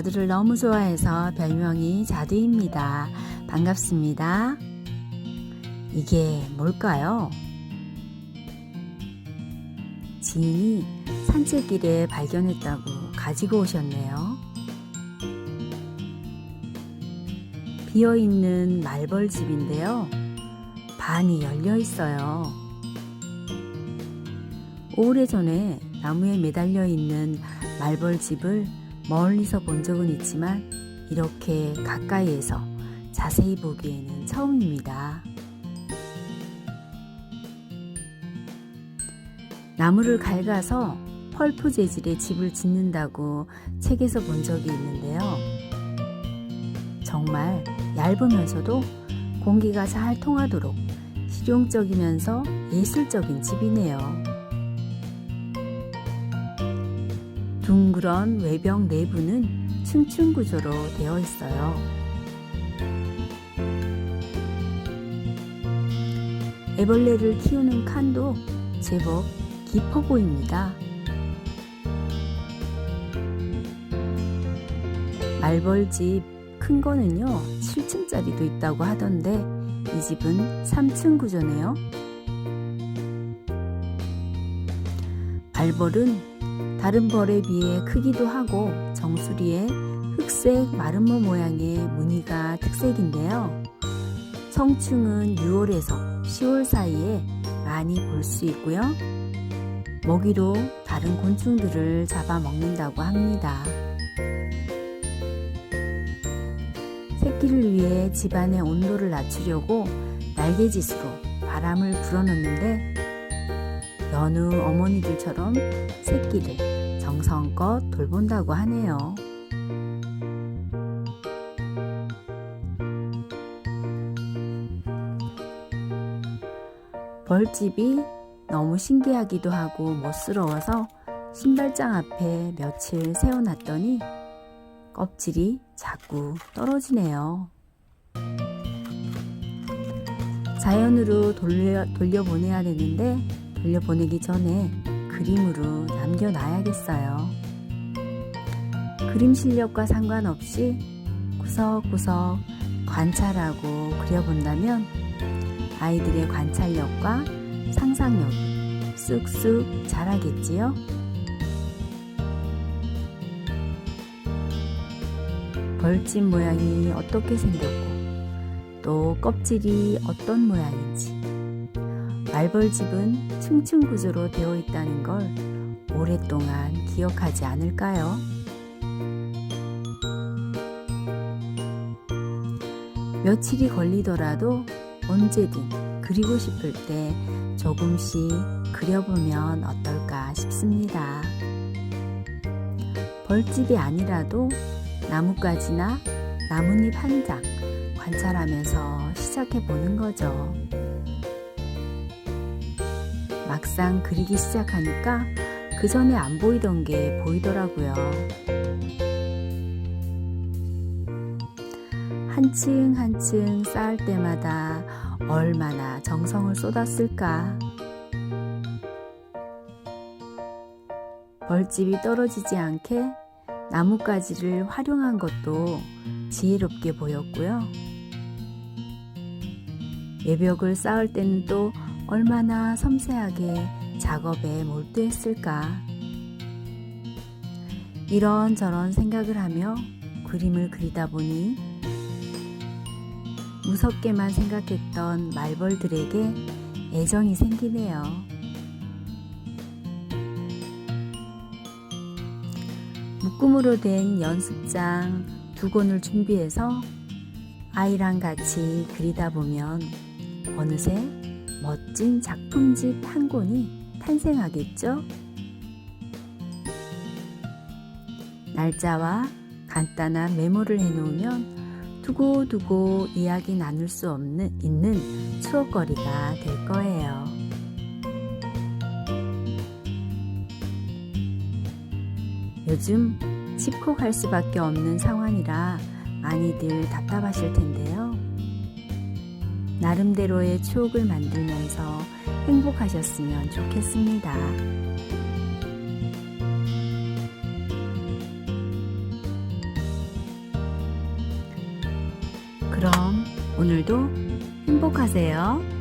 자두를 너무 좋아해서 별명이 자두입니다. 반갑습니다. 이게 뭘까요? 지인이 산책길에 발견했다고 가지고 오셨네요. 비어 있는 말벌집인데요. 반이 열려 있어요. 오래전에 나무에 매달려 있는 말벌집을 멀리서 본 적은 있지만 이렇게 가까이에서 자세히 보기에는 처음입니다. 나무를 갉아서 펄프 재질의 집을 짓는다고 책에서 본 적이 있는데요. 정말 얇으면서도 공기가 잘 통하도록 실용적이면서 예술적인 집이네요. 둥그런 외벽 내부는 층층 구조로 되어 있어요. 애벌레를 키우는 칸도 제법 깊어 보입니다. 말벌집 큰 거는요, 7층짜리도 있다고 하던데, 이 집은 3층 구조네요. 발벌은 다른 벌에 비해 크기도 하고 정수리에 흑색 마름모 모양의 무늬가 특색인데요. 성충은 6월에서 10월 사이에 많이 볼 수 있고요. 먹이로 다른 곤충들을 잡아먹는다고 합니다. 새끼를 위해 집안의 온도를 낮추려고 날개짓으로 바람을 불어넣는데 여느 어머니들처럼 새끼를 정성껏 돌본다고 하네요. 벌집이 너무 신기하기도 하고 멋스러워서 신발장 앞에 며칠 세워놨더니 껍질이 자꾸 떨어지네요. 자연으로 돌려, 돌려보내야 되는데 돌려보내기 전에 그림으로 남겨놔야겠어요. 그림 실력과 상관없이 구석구석 관찰하고 그려본다면 아이들의 관찰력과 상상력이 쑥쑥 자라겠지요? 벌집 모양이 어떻게 생겼고 또 껍질이 어떤 모양인지 말벌집은 층층 구조로 되어 있다는 걸 오랫동안 기억하지 않을까요? 며칠이 걸리더라도 언제든 그리고 싶을 때 조금씩 그려보면 어떨까 싶습니다. 벌집이 아니라도 나뭇가지나 나뭇잎 한 장 관찰하면서 시작해 보는 거죠. 막상 그리기 시작하니까 그 전에 안 보이던 게 보이더라고요. 한층 한층 쌓을 때마다 얼마나 정성을 쏟았을까. 벌집이 떨어지지 않게 나뭇가지를 활용한 것도 지혜롭게 보였고요. 외벽을 쌓을 때는 또 얼마나 섬세하게 작업에 몰두했을까. 이런저런 생각을 하며 그림을 그리다 보니 무섭게만 생각했던 말벌들에게 애정이 생기네요. 묶음으로 된 연습장 두 권을 준비해서 아이랑 같이 그리다 보면 어느새 멋진 작품집 한 권이 탄생하겠죠? 날짜와 간단한 메모를 해놓으면 두고두고 이야기 나눌 수 없는 있는 추억거리가 될 거예요. 요즘 집콕할 수밖에 없는 상황이라 많이들 답답하실 텐데요. 나름대로의 추억을 만들면서 행복하셨으면 좋겠습니다. 그럼 오늘도 행복하세요.